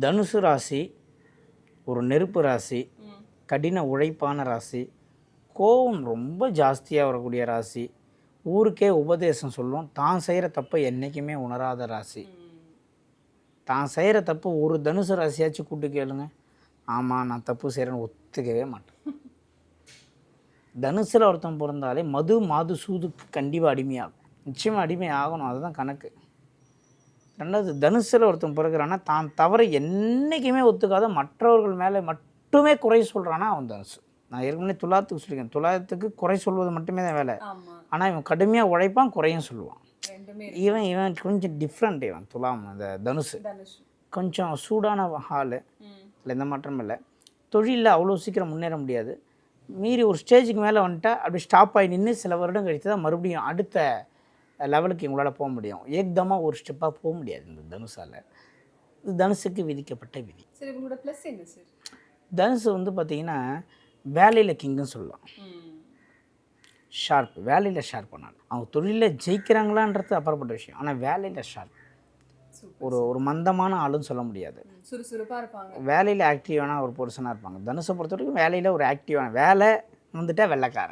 தனுசு ராசி ஒரு நெருப்பு ராசி கடின உழைப்பான ராசி கோபம் ரொம்ப ஜாஸ்தியாக வரக்கூடிய ராசி ஊருக்கே உபதேசம் சொல்லும் தான் செய்கிற தப்பை என்றைக்குமே உணராத ராசி. தான் செய்கிற தப்பு ஒரு தனுசு ராசியாச்சும் கூட்டு கேளுங்க. ஆமாம் நான் தப்பு செய்கிறேன்னு ஒத்துக்கவே மாட்டேன். தனுசில் ஒருத்தன் பிறந்தாலே மது மாது சூதுக்கு கண்டிப்பாக அடிமையாகும். நிச்சயமாக அடிமை ஆகணும் அதுதான் கணக்கு. ரெண்டாவது தனுசில் ஒருத்தன் பிறகுறான்னா தான் தவறை என்றைக்குமே ஒத்துக்காத மற்றவர்கள் மேலே மட்டுமே குறை சொல்கிறானா அவன் தனுசு. நான் ஏற்கனவே துலாத்துக்கு சொல்லியிருக்கேன். துலாத்துக்கு குறை சொல்வது மட்டுமே தான் வேலை. ஆனால் இவன் கடுமையாக உழைப்பான் குறையும் சொல்லுவான். இவன் இவன் கொஞ்சம் டிஃப்ரெண்ட் இவன் துலாம் இந்த தனுசு. கொஞ்சம் சூடான ஹாலு இல்லை எந்த மாற்றமும் இல்லை. தொழிலில் அவ்வளோ சீக்கிரம் முன்னேற முடியாது. மீறி ஒரு ஸ்டேஜுக்கு மேலே வந்துட்டா அப்படி ஸ்டாப் ஆகி நின்று சில வருடம் கழித்து தான் மறுபடியும் அடுத்த லெவலுக்கு இவங்களால் போக முடியும். ஏக்தமாக ஒரு ஸ்டெப்பாக போக முடியாது இந்த தனுசால். இது தனுசுக்கு விதிக்கப்பட்ட விதி. சரி இவங்களோட ப்ளஸ் என்ன சார் தனுசு வந்து பார்த்திங்கன்னா வேலையில் கிங்குன்னு சொல்லலாம் ஷார்ப் வேலையில் ஷார்ப் பண்ணாங்க அவங்க தொழிலில் ஜெயிக்கிறாங்களான்றது அப்புறப்பட்ட விஷயம். ஆனால் வேலையில் ஷார்ப் ஒரு ஒரு மந்தமான ஆளுன்னு சொல்ல முடியாது. சுறுசுறுப்பா இருப்பாங்க. வேலையில் ஆக்டிவான ஒரு பர்சனாக இருப்பாங்க. தனுஷை பொறுத்த வரைக்கும் வேலையில் ஒரு ஆக்டிவான வேலை வந்துட்டா வெள்ளைக்காரன்.